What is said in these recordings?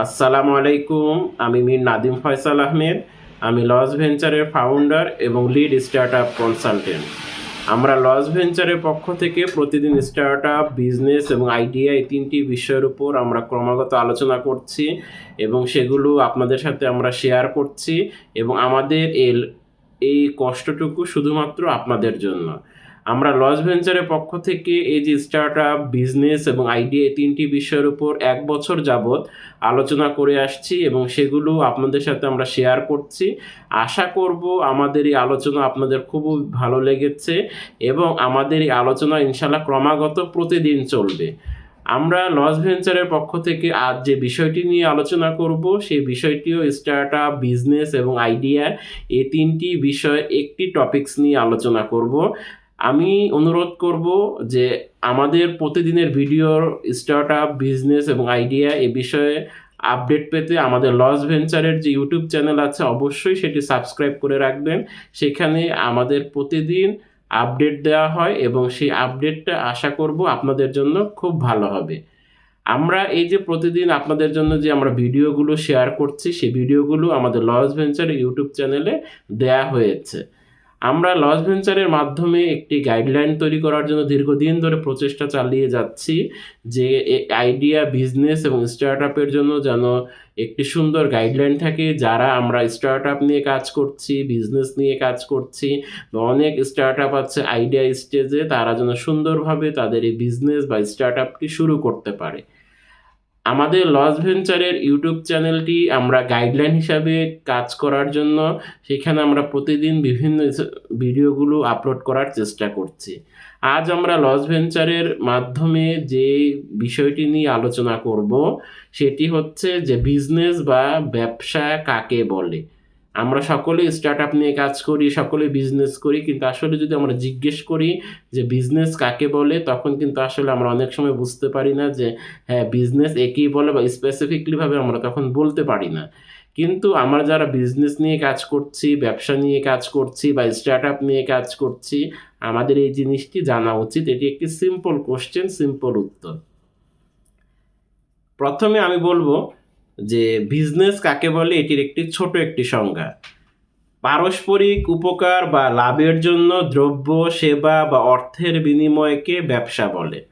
আসসালামু আলাইকুম আমি মীর নাদিম ফয়সাল আহমেদ, আমি লস ভেঞ্চারের ফাউন্ডার এবং লিড স্টার্ট আপ কনসালটেন্ট আমরা লস ভেঞ্চারের পক্ষ থেকে প্রতিদিন স্টার্ট আপ বিজনেস এবং আইডিয়া এই তিনটি বিষয়ের উপর আমরা ক্রমাগত আলোচনা করছি এবং সেগুলো আপনাদের সাথে আমরা শেয়ার করছি এবং আমাদের এল, এই কষ্টটুকু শুধুমাত্র আপনাদের জন্য। আমরা লস ভেঞ্চারের পক্ষ থেকে এই যে স্টার্ট আপ বিজনেস এবং আইডিয়া এই তিনটি বিষয়ের উপর এক বছর যাবৎ আলোচনা করে আসছি এবং সেগুলো আপনাদের সাথে আমরা শেয়ার করছি। আশা করব আমাদের এই আলোচনা আপনাদের খুব ভালো লেগেছে এবং আমাদের এই আলোচনা ইনশাল্লাহ ক্রমাগত প্রতিদিন চলবে। আমরা লস ভেঞ্চারের পক্ষ থেকে আজ যে বিষয়টি নিয়ে আলোচনা করব, সেই বিষয়টিও স্টার্ট আপ বিজনেস এবং আইডিয়া এই তিনটি বিষয় একটি টপিকস নিয়ে আলোচনা করব। আমি অনুরোধ করব যে আমাদের প্রতিদিনের ভিডিওর স্টার্ট আপ বিজনেস এবং আইডিয়া এ বিষয়ে আপডেট পেতে আমাদের লস ভেঞ্চারের যে ইউটিউব চ্যানেল আছে, অবশ্যই সেটি সাবস্ক্রাইব করে রাখবেন। সেখানে আমাদের প্রতিদিন আপডেট দেওয়া হয় এবং সেই আপডেটটা আশা করব আপনাদের জন্য খুব ভালো হবে। আমরা এই যে প্রতিদিন আপনাদের জন্য যে আমরা ভিডিওগুলো শেয়ার করছি, সেই ভিডিওগুলো আমাদের লস ভেঞ্চারের ইউটিউব চ্যানেলে দেয়া হয়েছে। আমরা লস ভেঞ্চারের মাধ্যমে একটি গাইডলাইন তৈরি করার জন্য দীর্ঘদিন ধরে প্রচেষ্টা চালিয়ে যাচ্ছি যে আইডিয়া, বিজনেস এবং স্টার্ট আপের জন্য যেন একটি সুন্দর গাইডলাইন থাকে, যারা আমরা স্টার্ট আপ নিয়ে কাজ করছি, বিজনেস নিয়ে কাজ করছি অনেক স্টার্ট আপ আছে আইডিয়া স্টেজে, তারা যেন সুন্দরভাবে তাদের এই বিজনেস বা স্টার্ট আপটি শুরু করতে পারে। আমাদের লস ভেঞ্চারের ইউটিউব চ্যানেলটি আমরা গাইডলাইন হিসাবে কাজ করার জন্য সেখানে আমরা প্রতিদিন বিভিন্ন ভিডিওগুলো আপলোড করার চেষ্টা করছি। আজ আমরা লস ভেঞ্চারের মাধ্যমে যে বিষয়টি নিয়ে আলোচনা করব, সেটি হচ্ছে যে বিজনেস বা ব্যবসা কাকে বলে। আমরা সকলেই স্টার্ট আপ নিয়ে কাজ করি সকলে বিজনেস করি, কিন্তু আসলে যদি আমরা জিজ্ঞেস করি যে বিজনেস কাকে বলে, তখন কিন্তু আসলে আমরা অনেক সময় বুঝতে পারি না যে হ্যাঁ বিজনেস একই বলে বা স্পেসিফিকলিভাবে আমরা তখন বলতে পারি না। কিন্তু আমরা যারা বিজনেস নিয়ে কাজ করছি, ব্যবসা নিয়ে কাজ করছি বা স্টার্ট আপ নিয়ে কাজ করছি, আমাদের এই জিনিসটি জানা উচিত। এটি একটি সিম্পল কোশ্চেন সিম্পল উত্তর। প্রথমে আমি বলব যে বিজনেস কাকে বলে, এটির একটি ছোট একটি সংজ্ঞা। পারস্পরিক উপকার বা লাভের জন্য দ্রব্য, সেবা বা অর্থের বিনিময়কে ব্যবসা বলে।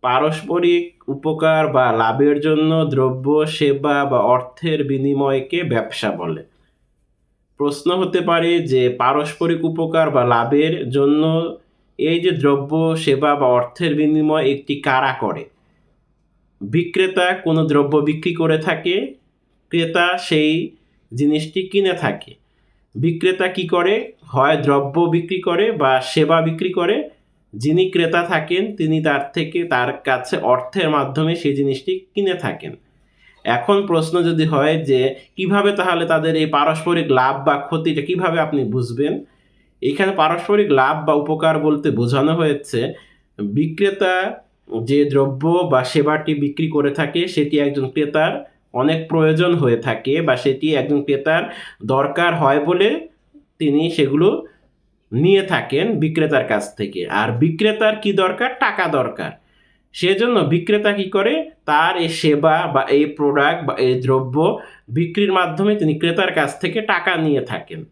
পারস্পরিক উপকার বা লাভের জন্য দ্রব্য, সেবা বা অর্থের বিনিময়কে ব্যবসা বলে। প্রশ্ন হতে পারে যে পারস্পরিক উপকার বা লাভের জন্য এই যে দ্রব্য, সেবা বা অর্থের বিনিময় একটি কারা করে? বিক্রেতা কোনো দ্রব্য বিক্রি করে থাকে, ক্রেতা সেই জিনিসটি কিনে থাকে। বিক্রেতা কি করে? হয় দ্রব্য বিক্রি করে বা সেবা বিক্রি করে। যিনি ক্রেতা থাকেন, তিনি তার থেকে তার কাছে অর্থের মাধ্যমে সেই জিনিসটি কিনে থাকেন। এখন প্রশ্ন যদি হয় যে, কীভাবে তাহলে তাদের এই পারস্পরিক লাভ বা ক্ষতিটা কীভাবে আপনি বুঝবেন? এখানে পারস্পরিক লাভ বা উপকার বলতে বোঝানো হয়েছে, বিক্রেতা যে দ্রব্য বা সেবাটি বিক্রি করে থাকে, সেটি একজন ক্রেতার অনেক প্রয়োজন হয়ে থাকে বা সেটি একজন ক্রেতার দরকার হয় বলে তিনি সেগুলো নিয়ে থাকেন বিক্রেতার কাছ থেকে। আর বিক্রেতার কি দরকার? টাকা দরকার। সেজন্য বিক্রেতা কি করে? তার এই সেবা বা এই প্রোডাক্ট বা এই দ্রব্য বিক্রির মাধ্যমে তিনি ক্রেতার কাছ থেকে টাকা নিয়ে থাকেন।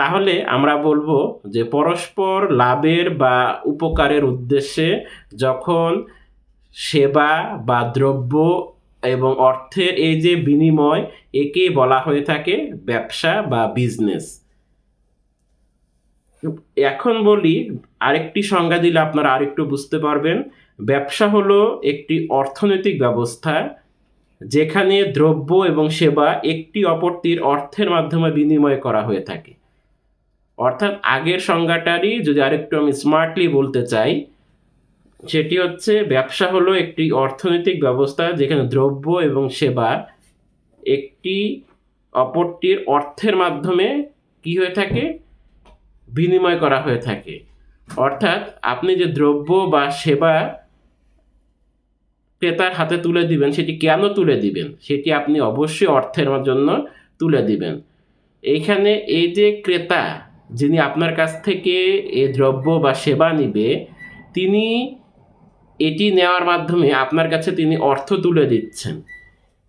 তাহলে আমরা বলব যে পরস্পর লাভের বা উপকারের উদ্দেশ্যে যখন সেবা বা দ্রব্য এবং অর্থের এই যে বিনিময় একে বলা হয়ে থাকে ব্যবসা বা বিজনেস। এখন বলি আরেকটি সংজ্ঞা দিলে আপনারা আরেকটু বুঝতে পারবেন। ব্যবসা হলো একটি অর্থনৈতিক ব্যবস্থা যেখানে দ্রব্য এবং সেবা একটি অপরটির অর্থের মাধ্যমে বিনিময় করা হয়ে থাকে। অর্থাৎ আগের সংজ্ঞাটারই যদি আরেকটু আমি স্মার্টলি বলতে চাই, সেটি হচ্ছে ব্যবসা হলো একটি অর্থনৈতিক ব্যবস্থা যেখানে দ্রব্য এবং সেবা একটি অপরটির অর্থের মাধ্যমে কি হয়ে থাকে? বিনিময় করা হয়ে থাকে। অর্থাৎ আপনি যে দ্রব্য বা সেবা ক্রেতার হাতে তুলে দিবেন, সেটি কেন তুলে দিবেন? সেটি আপনি অবশ্যই অর্থের জন্য তুলে দিবেন। এইখানে এই যে ক্রেতা যিনি আপনার কাছ থেকে এ দ্রব্য বা সেবা নিবে, তিনি এটি নেওয়ার মাধ্যমে আপনার কাছে তিনি অর্থ তুলে দিচ্ছেন।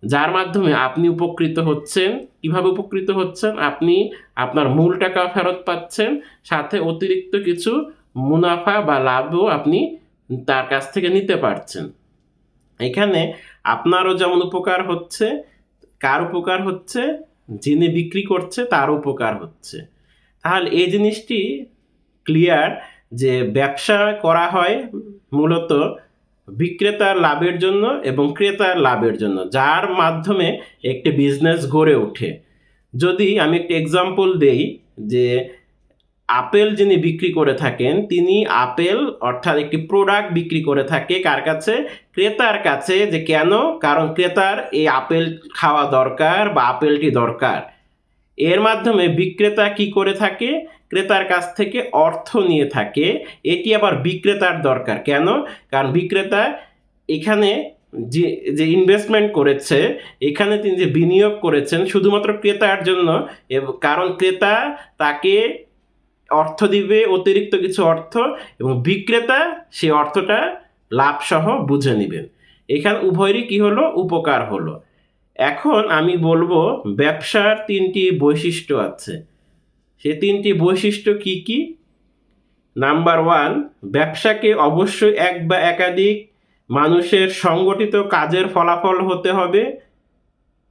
যার মাধ্যমে আপনি উপকৃত হচ্ছেন। কীভাবে উপকৃত হচ্ছেন? আপনি আপনার মূল টাকা ফেরত পাচ্ছেন। সাথে অতিরিক্ত কিছু মুনাফা বা লাভও আপনি তার কাছ থেকে নিতে পারছেন। এখানে আপনারও যেমন উপকার হচ্ছে, কার উপকার হচ্ছে? যিনি বিক্রি করছে তার উপকার হচ্ছে। তাহলে এই জিনিসটি ক্লিয়ার যে ব্যবসা করা হয় মূলত বিক্রেতার লাভের জন্য এবং ক্রেতার লাভের জন্য, যার মাধ্যমে একটি বিজনেস গড়ে ওঠে। যদি আমি একটি এক্সাম্পল দেই যে আপেল যিনি বিক্রি করে থাকেন, তিনি আপেল অর্থাৎ একটি প্রোডাক্ট বিক্রি করে থাকে কার কাছে? ক্রেতার কাছে। যে কেন? কারণ ক্রেতার এই আপেল খাওয়া দরকার বা আপেলটি দরকার। এর মাধ্যমে বিক্রেতা কি করে থাকে? ক্রেতার কাছ থেকে অর্থ নিয়ে থাকে। এটি আবার বিক্রেতার দরকার। কেন? কারণ বিক্রেতা এখানে যে যে ইনভেস্টমেন্ট করেছে, এখানে তিনি যে বিনিয়োগ করেছেন শুধুমাত্র ক্রেতার জন্য। কারণ ক্রেতা তাকে অর্থ দিবে, অতিরিক্ত কিছু অর্থ এবং বিক্রেতা সেই অর্থটা লাভসহ বুঝে নেবেন এখানে উভয়েরই কি হলো? উপকার হলো। এখন আমি বলব ব্যবসার তিনটি বৈশিষ্ট্য আছে। সে তিনটি বৈশিষ্ট্য কি কি? নাম্বার ওয়ান, ব্যবসাকে অবশ্যই এক বা একাধিক মানুষের সংগঠিত কাজের ফলাফল হতে হবে।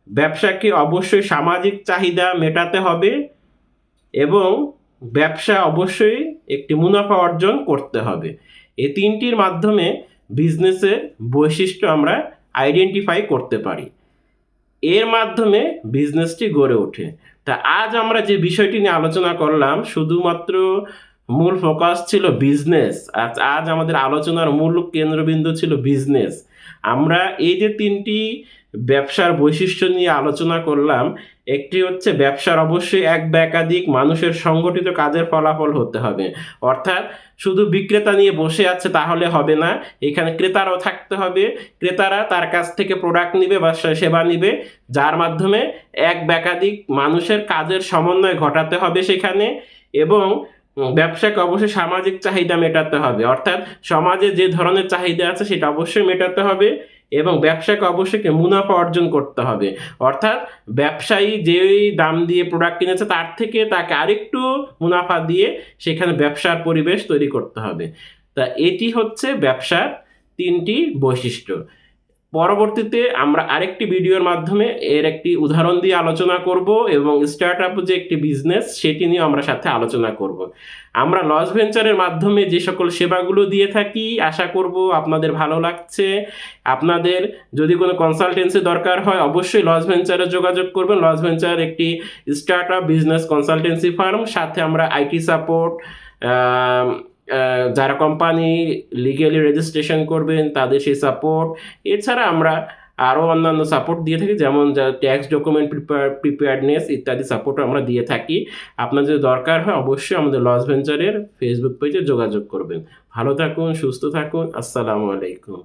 ব্যবসাকে অবশ্যই সামাজিক চাহিদা মেটাতে হবে এবং ব্যবসা অবশ্যই একটি মুনাফা অর্জন করতে হবে। এই তিনটির মাধ্যমে বিজনেসের বৈশিষ্ট্য আমরা আইডেন্টিফাই করতে পারি। এর মাধ্যমে বিজনেসটি গড়ে ওঠে। তা আজ আমরা যে বিষয়টি নিয়ে আলোচনা করলাম, শুধুমাত্র মূল ফোকাস ছিল বিজনেস আজ আজ আমাদের আলোচনার মূল কেন্দ্রবিন্দু ছিল বিজনেস আমরা এই যে তিনটি ব্যবসার বৈশিষ্ট্য নিয়ে আলোচনা করলাম একটি হচ্ছে ব্যবসার অবশ্যই এক বা একাধিক মানুষের সংগঠিত কাজের ফলাফল হতে হবে। অর্থাৎ শুধু বিক্রেতা নিয়ে বসে আছে তাহলে হবে না, এখানে ক্রেতারাও থাকতে হবে, ক্রেতারা তার কাছ থেকে প্রোডাক্ট নিবে বা সেবা নিবে, যার মাধ্যমে এক বা একাধিক মানুষের কাজের সমন্বয় ঘটাতে হবে সেখানে এবং ব্যবসাকে অবশ্যই সামাজিক চাহিদা মেটাতে হবে। অর্থাৎ সমাজে যে ধরনের চাহিদা আছে সেটা অবশ্যই মেটাতে হবে। এবং ব্যবসাকে অবশ্যই মুনাফা অর্জন করতে হবে। অর্থাৎ ব্যবসায়ী যেই দাম দিয়ে প্রোডাক্ট কিনেছে তার থেকে তাকে আরেকটু মুনাফা দিয়ে সেখানে ব্যবসার পরিবেশ তৈরি করতে হবে। তা এটি হচ্ছে ব্যবসার তিনটি বৈশিষ্ট্য। পরবর্তীতে আমরা আরেকটি ভিডিওর মাধ্যমে এর একটি উদাহরণ দিয়ে আলোচনা করব এবং স্টার্ট আপ যে একটি বিজনেস সেটি নিয়ে আমরা সাথে আলোচনা করব। আমরা লস ভেঞ্চারের মাধ্যমে যে সকল সেবাগুলো দিয়ে থাকি, আশা করব আপনাদের ভালো লাগছে। আপনাদের যদি কোনো কনসালটেন্সি দরকার হয়, অবশ্যই লস ভেঞ্চারে যোগাযোগ করবেন। লস ভেঞ্চার একটি start up business consultancy firm সাথে আমরা আইটি সাপোর্ট যারা কোম্পানি লিগেলি রেজিস্ট্রেশন করবেন, তাদের সেই সাপোর্ট এছাড়া আমরা আরও অন্যান্য সাপোর্ট দিয়ে থাকি, যেমন যা ট্যাক্স ডকুমেন্ট প্রিপেয়ার প্রিপেয়ারনেস ইত্যাদি সাপোর্ট আমরা দিয়ে থাকি। আপনার যদি দরকার হয়, অবশ্যই আমাদের লস ভেঞ্চারের ফেসবুক পেজে যোগাযোগ করবেন। ভালো থাকুন, সুস্থ থাকুন, আসসালামু আলাইকুম।